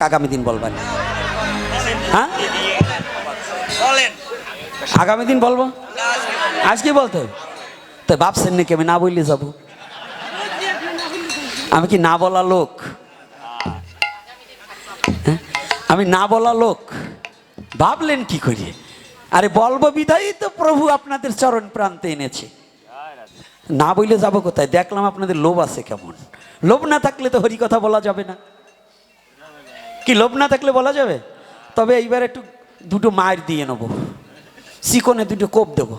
আগামী দিন বলবেন। হ্যাঁ? বলেন। আগামী দিন বলব? আজকে বলতে? তো ভাবছেন নাকি আমি না বললে যাব? আমি কি না বলা লোক? হ্যাঁ? আমি না বলা লোক? ভাবলেন কি করি? আরে বলব বিধাই তো প্রভু আপনাদের চরণ প্রান্তে এনেছে। না বইলে যাব কোথায়? দেখলাম আপনাদের লোভ আছে কেমন। লোভ না থাকলে তো হরি কথা বলা যাবে না। কি লোভ না থাকলে বলা যাবে? তবে এইবার একটু দুটো মায়ের দিয়ে নেব। চিকনে দুটো কোপ দেবো।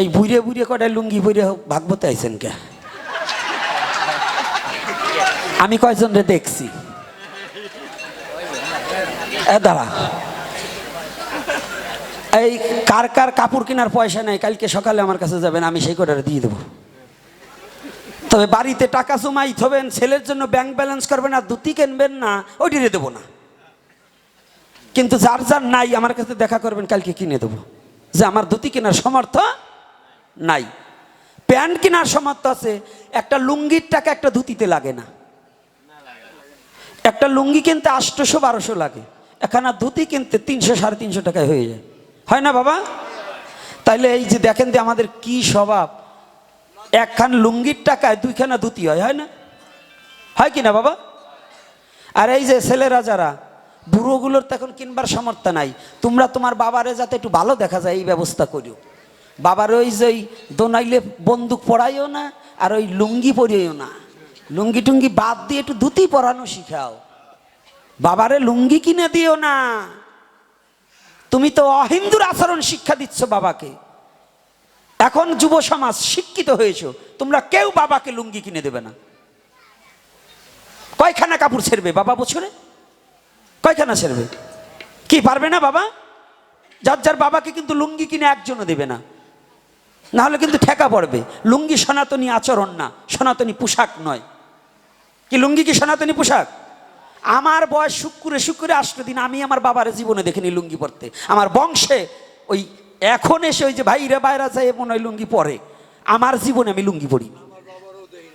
এই বুড়ে বুড়ে কটায় লুঙ্গি বুড়ে ভাগবতে আইছেন কে? আমি কয়জন রে দেখছি দাঁড়া। এই কার কার কাপড় কেনার পয়সা নেই, কালকে সকালে আমার কাছে যাবেন, আমি সেই কটারে দিয়ে দেবো। তবে বাড়িতে টাকা জমাই থবেন ছেলের জন্য ব্যাংক ব্যালেন্স করবেন আর দুটি কিনবেন না, ওইটিরে দেবো না। কিন্তু যার যার নাই, আমার কাছে দেখা করবেন, কালকে কিনে দেবো। যে আমার ধুতি কেনার সমর্থ নাই। প্যান্ট কেনার সমর্থ আছে, একটা লুঙ্গির টাকা একটা ধুতিতে লাগে না। একটা লুঙ্গি কিনতে আটশোশো বারোশো লাগে, এখানে ধুতি কিনতে তিনশো, সাড়ে তিনশো টাকায় হয়ে যায়। হয় না বাবা? তাইলে এই যে দেখেন যে আমাদের কি স্বভাব। একখান লুঙ্গির টাকায় দুইখানা ধুতি হয় হয় না? হয় কি না বাবা? আর এই যে ছেলেরা যারা, বুড়োগুলোর তো এখন কিনবার সামর্থ্য নাই। তোমরা তোমার বাবারে যাতে একটু ভালো দেখা যায়, এই ব্যবস্থা করিও। বাবার ওই যে দোনাইলে বন্দুক পড়াইও না, আর ওই লুঙ্গি পরিও না। লুঙ্গি টুঙ্গি বাদ দিয়ে একটু ধুতি পরানো শিখাও। বাবারে লুঙ্গি কিনে দিও না। তুমি তো অহিন্দুর আচরণ শিক্ষা দিচ্ছ বাবাকে। এখন যুব সমাজ শিক্ষিত হয়েছো, তোমরা কেউ বাবাকে লুঙ্গি কিনে দেবে না। কয়খানা কাপড় ছেড়বে বাবা বছরে? কয়খানা ছেড়বে? কি পারবে না বাবা? যার যার বাবাকে কিন্তু লুঙ্গি কিনে একজনও দেবে না। না হলে কিন্তু ঠেকা পড়বে। লুঙ্গি সনাতনী আচরণ না, সনাতনী পোশাক নয়। কি লুঙ্গি কি সনাতনী পোশাক? আমার বয়স শুক্রে শুক্রে আসলো দিন আমি আমার বাবার জীবনে দেখিনি লুঙ্গি পরতে। আমার বংশে ওই এখন এসে ওই যে ভাইরা বাইরা যায়, মনে হয় লুঙ্গি পরে। আমার জীবনে আমি লুঙ্গি পড়িনি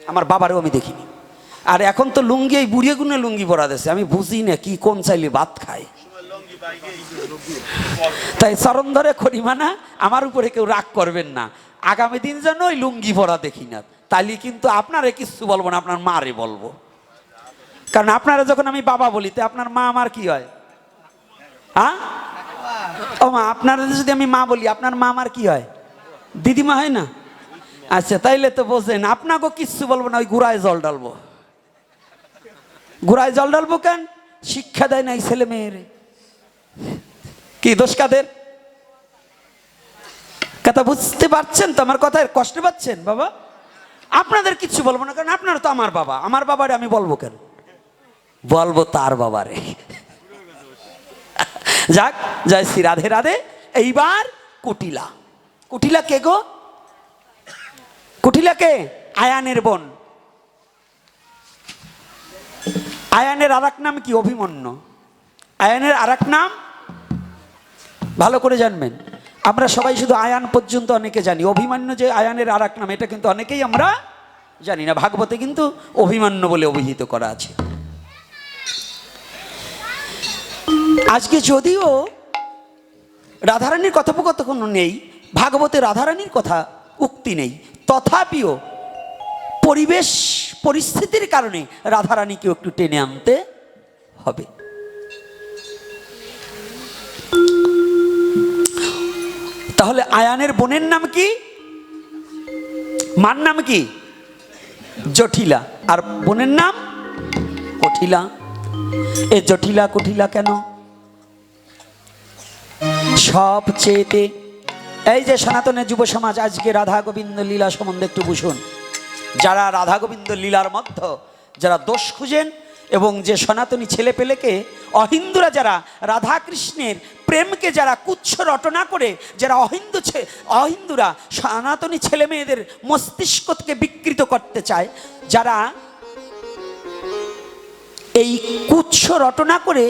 আমার বাবারও আমি দেখিনি। আর এখন তো লুঙ্গি, এই বুড়িয়ে গুনে লুঙ্গি পরা দিয়েছে। আমি বুঝি না কি, কোন চাইলে ভাত খায়। তাই চরণ ধরে খড়িমানা আমার উপরে কেউ রাগ করবেন না। আগামী দিন যেন ওই লুঙ্গি পরা দেখি না। তাহলে কিন্তু আপনারে কিছু বলব না, আপনার মারে বলব। কারণ আপনারা যখন আমি বাবা বলি, তো আপনার মা আমার কি হয়? হ্যাঁ ও মা আপনারা যদি আমি মা বলি, আপনার মা আমার কি হয়? দিদিমা হয় না? আচ্ছা তাইলে তো বোঝেন, আপনাকেও কিচ্ছু বলব না, ওই গুড়ায় জল ডালবো গুড়ায় জল ডালবো কেন? শিক্ষা দেয় না এই ছেলে মেয়েরে। কি দোষ কাদের? কথা বুঝতে পারছেন তো আমার কথায়? কষ্ট পাচ্ছেন, বাবা? আপনাদের কিচ্ছু বলব না, কারণ আপনার তো আমার বাবা। আমার বাবারে আমি বলব কেন? বলব তার বাবারে। যাক, জয় শ্রী রাধে রাধে। এইবার কুটিলা। কুটিলা কে গো? কুটিলা কে? আয়ানের বোন। আয়ানের আর নাম কি? অভিমন্য। আয়ানের আর নাম? ভালো করে জানবেন। আমরা সবাই শুধু আয়ান পর্যন্ত অনেকে জানি। অভিমান্য যে আয়ানের আর নাম, এটা কিন্তু অনেকেই আমরা জানি না। ভাগবতে কিন্তু অভিমান্য বলে অভিহিত করা আছে। আজকে যদিও রাধারানীর কথোপকথন নেই, ভাগবতে রাধারানীর কথা উক্তি নেই, তথাপিও পরিবেশ, পরিস্থিতির কারণে রাধারানীকেও একটু টেনে আনতে হবে। তাহলে আয়ানের বোনের নাম কি? মার নাম কি? জটিলা। আর বোনের নাম? কঠিলা। এ জটিলা কঠিলা কেন? সবচেয়েতে। এই যে সনাতনের যুব সমাজ, আজকে রাধা গোবিন্দ লীলা সম্বন্ধে একটু বুঝুন। যারা রাধা গোবিন্দ লীলার মধ্য, যারা দোষ খুঁজেন এবং যে সনাতনী ছেলে পেলেকে, অহিন্দুরা যারা রাধা কৃষ্ণের প্রেমকে যারা কুচ্ছ রটনা করে, যারা অহিন্দু অহিন্দুরা সনাতনী ছেলে মেয়েদের মস্তিষ্ক থেকে বিকৃত করতে চায়, যারা এই কুচ্ছ রটনা করে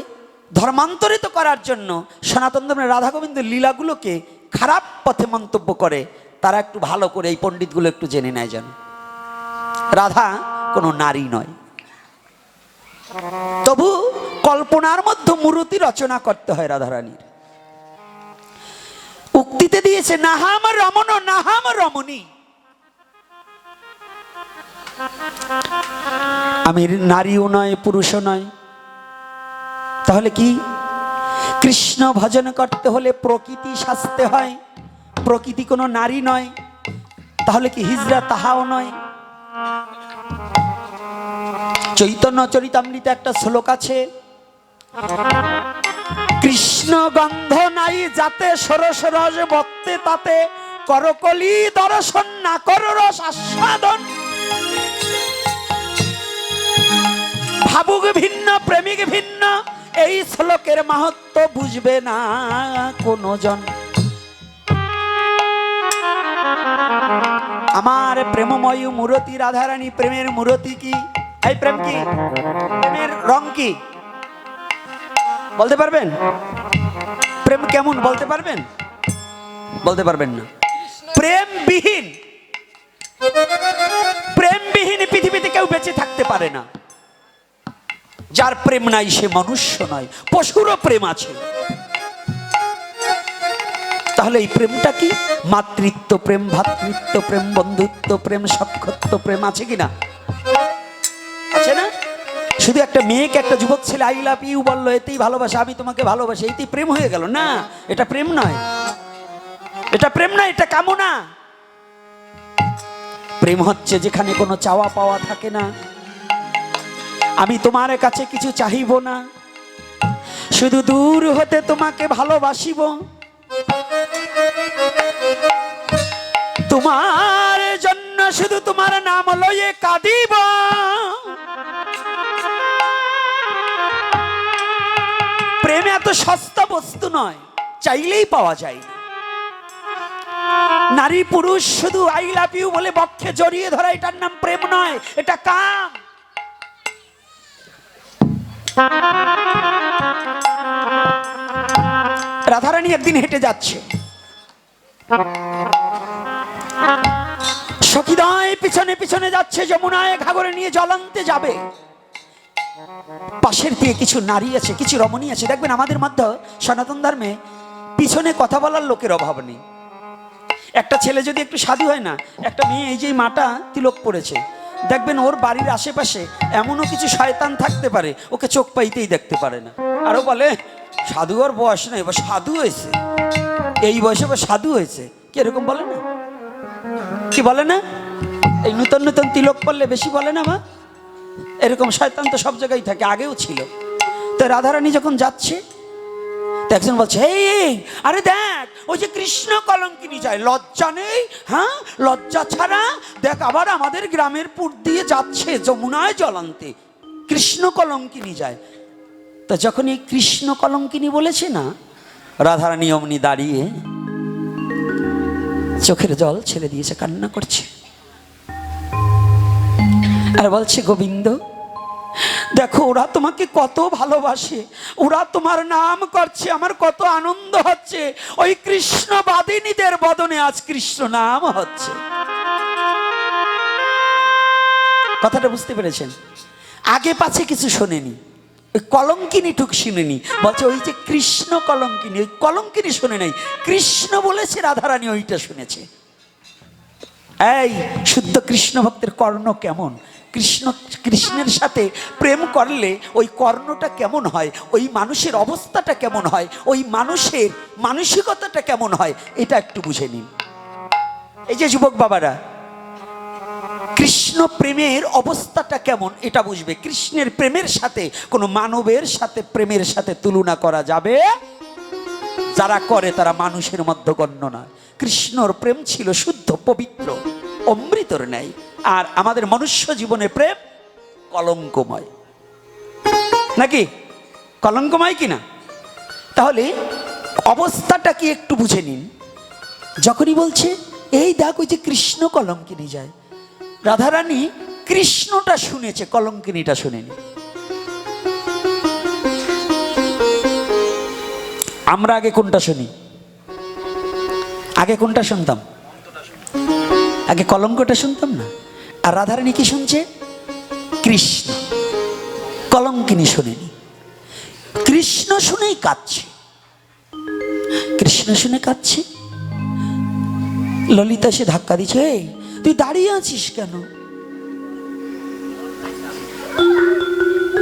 ধর্মান্তরিত করার জন্য সনাতন ধর্মের রাধা গোবিন্দ লীলাগুলোকে খারাপ পথে মন্তব্য করে, তারা একটু ভালো করে এই পণ্ডিতগুলো একটু জেনে নেয় যেন। রাধা কোনো নারী নয়। তবু কল্পনার মধ্যে মূর্তি রচনা করতে হয় রাধারানীর। উক্তিতে দিয়েছে, নাহাম রমন নাহাম রমণী। আমি নারীও নয়, পুরুষও নয়। তাহলে কি? কৃষ্ণ ভজন করতে হলে প্রকৃতি সাজতে হয়। প্রকৃতি কোনো নারী নয়। তাহলে কি হিজরা তাহাও নয়? চৈতন্য চরিতামৃতে একটা শ্লোক আছে। কৃষ্ণ গন্ধ নাই যাতে সরস রস বত্তে তাতে করকলি দর্শন না কর রস আস্বাদন। ভাবুক ভিন্ন, প্রেমিক ভিন্ন এই শ্লোকের মাহাত্ম বুঝবে না কোনো জন আমার প্রেমময় মূরতি, রাধারানী প্রেমের মূরতি কি? এই প্রেম কি? প্রেমের রং কি? বলতে পারবেন? প্রেম কেমন বলতে পারবেন? বলতে পারবেন না। প্রেমবিহীন। প্রেমবিহীন পৃথিবীতে কেউ বেঁচে থাকতে পারে না। যার প্রেম নাই সে মনুষ্য নয়, পশুরও প্রেম আছে। তাহলে এই প্রেমটা কি? মাতৃত্ব প্রেম, ভাতৃত্ব প্রেম, বন্ধুত্ব প্রেম সক্ষত্ব প্রেম আছে কি না আছে না? শুধু একটা মেয়েকে একটা যুবক ছেলে আই লাভ ইউ বলল, এতেই ভালোবাসা, আমি তোমাকে ভালোবাসি। এতেই প্রেম হয়ে গেল। না, এটা প্রেম নয়। এটা প্রেম নয়, এটা কামনা। প্রেম হচ্ছে যেখানে কোনো চাওয়া পাওয়া থাকে না। আমি তোমার কাছে কিছু চাহিব না। শুধু দূর হতে তোমাকে ভালোবাসিব। তোমার জন্য শুধু তোমার নাম লয়ে কাঁদিব। প্রেম এত সস্তা বস্তু নয়, চাইলেই পাওয়া যায়। নারী পুরুষ শুধু আই লাভ ইউ বলে বক্ষে জড়িয়ে ধরা, এটার নাম প্রেম নয়, এটা কাম। রাধারানী একদিন হেঁটে যাচ্ছে। সখীদয় পিছনে পিছনে যাচ্ছে, যমুনায় ঘাগরে নিয়ে জলান্তে যাবে। পাশের দিয়ে কিছু নারী আছে, কিছু রমণী আছে। দেখবেন আমাদের মধ্যে সনাতন ধর্মে পিছনে কথা বলার লোকের অভাব নেই। একটা ছেলে যদি একটু সাধু হয় না, একটা মেয়ে এই যে মাটা তিলক পড়েছে দেখবেন ওর বাড়ির আশেপাশে এমনও কিছু শয়তান থাকতে পারে ওকে চোখ পাইতেই দেখতে পারে না। আরও বলে সাধু ওর বয়স নেই এবার সাধু হয়েছে। এই বয়সে এবার সাধু হয়েছে। কি এরকম বলে না? কি বলে না? এই নূতন নূতন তিলক পড়লে বেশি বলে না মা? এরকম শয়তান তো সব জায়গায় থাকে আগেও ছিল। তো রাধারানী যখন যাচ্ছে তো একজন বলছে এই, আরে দেখ ওই যে কৃষ্ণ কলঙ্কিনী যায়, লজ্জা নেই? হ্যাঁ? লজ্জা ছাড়া? দেখ, আবার আমাদের গ্রামের পুর দিয়ে যাচ্ছে, যমুনায় জলান্তে। কৃষ্ণ কলঙ্কিনী যায়। তা যখন এই কৃষ্ণ কলঙ্কিনী বলেছে না, রাধারানী অমনি দাঁড়িয়ে চোখের জল ছেড়ে দিয়েছে, কান্না করছে। আর বলছে, গোবিন্দ দেখো, ওরা তোমাকে কত ভালোবাসে, ওরা তোমার নাম করছে, আমার কত আনন্দ হচ্ছে। ওই কৃষ্ণ বাদিনীদের বদনে আজ কৃষ্ণ নাম হচ্ছে। কথাটা বুঝতে পেরেছেন? আগে পাছে কিছু শোনেনি। ওই কলঙ্কিনী টুক শুনেনি। বলছে, ওই যে কৃষ্ণ কলঙ্কিনী, ওই কলঙ্কিনী শুনে নাই। কৃষ্ণ বলেছে, রাধারানী ওইটা শুনেছে। এই, শুদ্ধ কৃষ্ণ ভক্তের কর্ণ কেমন? কৃষ্ণ, কৃষ্ণের সাথে প্রেম করলে ওই কর্ণটা কেমন হয়? ওই মানুষের অবস্থাটা কেমন হয়? ওই মানুষের মানসিকতাটা কেমন হয়? এটা একটু বুঝে নিন। এই যে যুবক বাবারা, কৃষ্ণ প্রেমের অবস্থাটা কেমন? এটা বুঝবে। কৃষ্ণের প্রেমের সাথে, কোনো মানবের সাথে প্রেমের সাথে তুলনা করা যাবে? যারা করে তারা মানুষের মধ্যে গণ্য নয়। কৃষ্ণর প্রেম ছিল শুদ্ধ, পবিত্র। অমৃতর ন্যায় আর আমাদের মনুষ্য জীবনে প্রেম কলঙ্কময়। নাকি? কলঙ্কময় কিনা তাহলে অবস্থাটা কি একটু বুঝে নিন। যখনই বলছে, এই দেখ, ওই যে কৃষ্ণ কলঙ্কিনী যায়। রাধারানী কৃষ্ণটা শুনেছে, কলঙ্কিনীটা শুনেনি। আমরা আগে কোনটা শুনি? আগে কোনটা শুনতাম? আগে কলঙ্কটা শুনতাম না? আর রাধারানী কি শুনছে? কৃষ্ণ। কলঙ্কিনী শোনেনি। কৃষ্ণ শুনেই কাঁদছে। কৃষ্ণ শুনে কাঁদছে। ললিতা সে ধাক্কা দিচ্ছে "এই, তুই দাঁড়িয়ে আছিস কেন?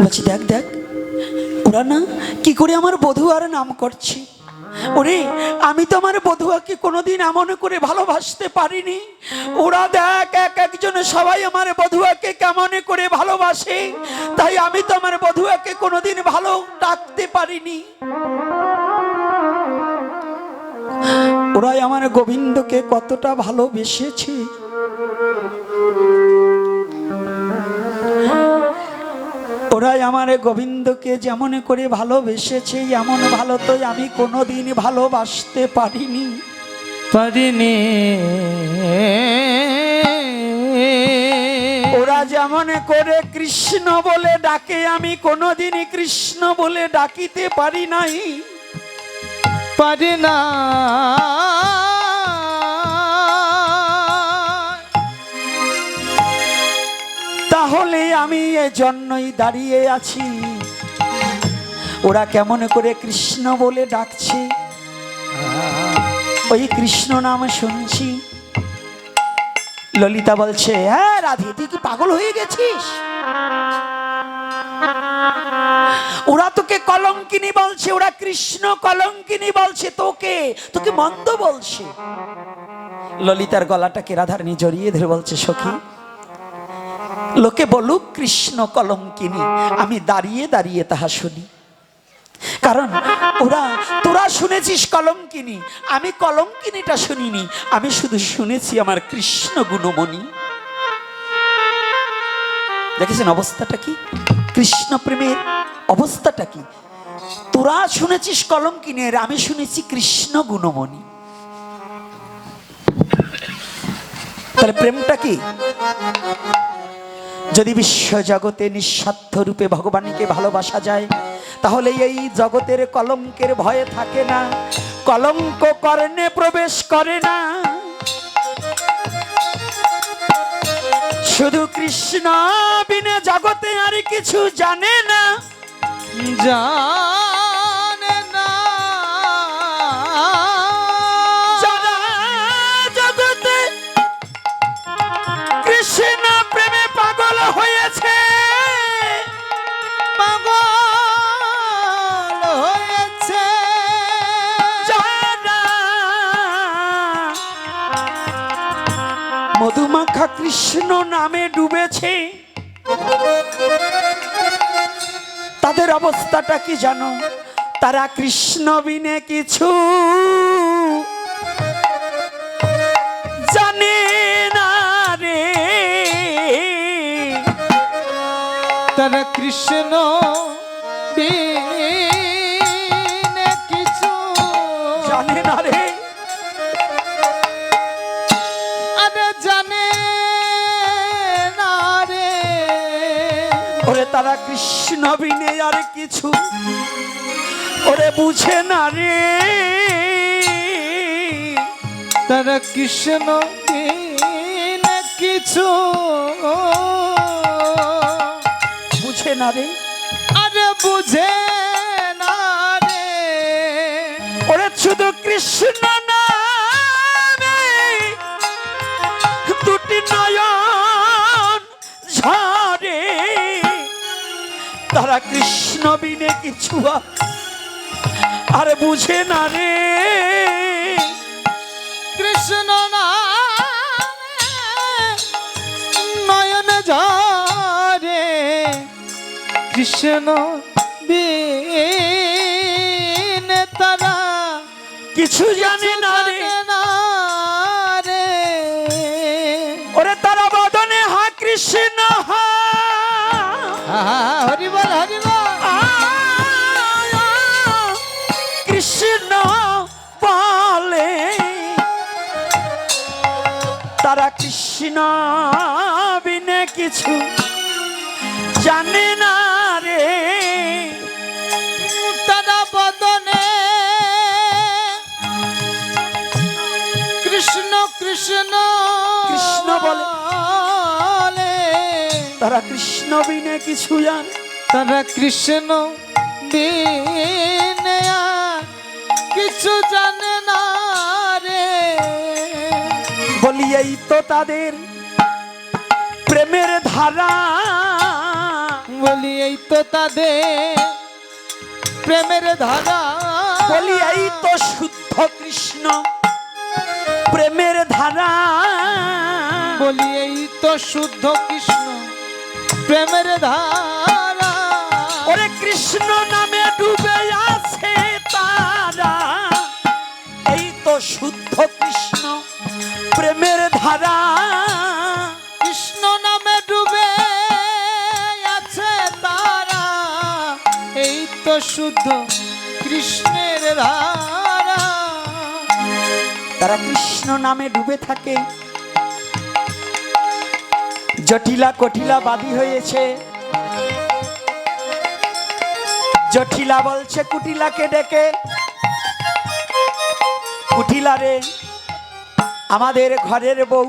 বলছি দেখ দেখ ওরা না কি করে আমার বধু আর নাম করছে? ওরে, আমি তো আমার বধুয়াকে কোনোদিন এমন করে ভালোবাসতে পারিনি। ওরা দেখ, এক একজন সবাই আমার বধুয়াকে কেমন করে ভালোবাসে। তাই আমি তো আমার বধুয়াকে কোনোদিন ভালো ডাকতে পারিনি। ওরাই আমার গোবিন্দকে কতটা ভালোবেসেছে। আমার গোবিন্দকে যেমন করে ভালোবেসেছে এমন ভালো তো আমি কোনোদিন ভালোবাসতে পারিনি। পারিনি। ওরা যেমন করে কৃষ্ণ বলে ডাকে আমি কোনোদিনই কৃষ্ণ বলে ডাকিতে পারি নাই। পারি না। আমি এজন্যই দাঁড়িয়ে আছি। ওরা কেমন করে কৃষ্ণ বলে ডাকছে। ওই কৃষ্ণ নাম শুনছি। ললিতা বলছে হ্যাঁ রাধে, তুই কি পাগল হয়ে গেছিস? ওরা তোকে কলঙ্কিনী বলছে, ওরা কৃষ্ণ কলঙ্কিনী বলছে তোকে তোকে মন্দ বলছে। ললিতার গলাটাকে রাধারণী জড়িয়ে ধরে বলছে, সখী লোকে বলুক, কৃষ্ণ কলঙ্কিনী, আমি দাঁড়িয়ে দাঁড়িয়ে তাহা শুনি। কারণ ওরা, তোরা শুনেছিস কলঙ্কিনী, আমি কলঙ্কিনীটা শুনিনি, আমি শুধু শুনেছি আমার কৃষ্ণ গুণমণি। দেখেছেন অবস্থাটা কি? কৃষ্ণ প্রেমের অবস্থাটা কি? তোরা শুনেছিস কলঙ্কিনের, আমি শুনেছি কৃষ্ণ গুণমণি। তাহলে প্রেমটা কি? যদি বিশ্ব জগতে নিঃস্বার্থ রূপে ভগবানকে ভালোবাসা যায়, তাহলে এই জগতের কলঙ্কের ভয়ে থাকে না, কলঙ্ক কর্ণে প্রবেশ করে না। শুধু কৃষ্ণ বিনে জগতে আর কিছু জানে না। জানে হয়েছে। পাগল হয়েছে। মধুমাখা কৃষ্ণ নামে ডুবেছে, তাদের অবস্থাটা কি জানো? তারা কৃষ্ণ বিনে কিছু তারা কৃষ্ণ কিছু জানে না রে। আরে জানে না রে। ওরে তারা কৃষ্ণ বিনে আর কিছু ওরে বুঝে না রে। তারা কৃষ্ণ কিছু না রে আরে বুঝে না রে। ওরে শুধু কৃষ্ণ নামে দুটি নয়ন ঝরে। তারা কৃষ্ণ বিনে কিছু আর বুঝে না রে। কৃষ্ণ বিনে তারা। কিছু জানে না রে। ওরে তারা বদনে হা কৃষ্ণ হা। হরি বল হরি বল। কৃষ্ণ বলে তারা কৃষ্ণ বিনে কিছু জানে না তারা কৃষ্ণ বিনে কিছু জান। তারা কৃষ্ণ দিন কিছু জানে না রে। বলি এই তো তাদের প্রেমের ধারা। বলি এই তো তাদের প্রেমের ধারা। বলি এই তো শুদ্ধ কৃষ্ণ প্রেমের ধারা। বলি এই তো শুদ্ধ কৃষ্ণ প্রেমের ধারা। ওরে কৃষ্ণ নামে ডুবে আছে তারা। এই তো শুদ্ধ কৃষ্ণ প্রেমের ধারা। কৃষ্ণ নামে ডুবে আছে তারা। এই তো শুদ্ধ কৃষ্ণের ধারা। তারা কৃষ্ণ নামে ডুবে থাকে। জটিলা কটিলা বাদী হয়েছে। জটিলা বলছে কুটিলাকে ডেকে। কুটিলা রে আমাদের ঘরের বউ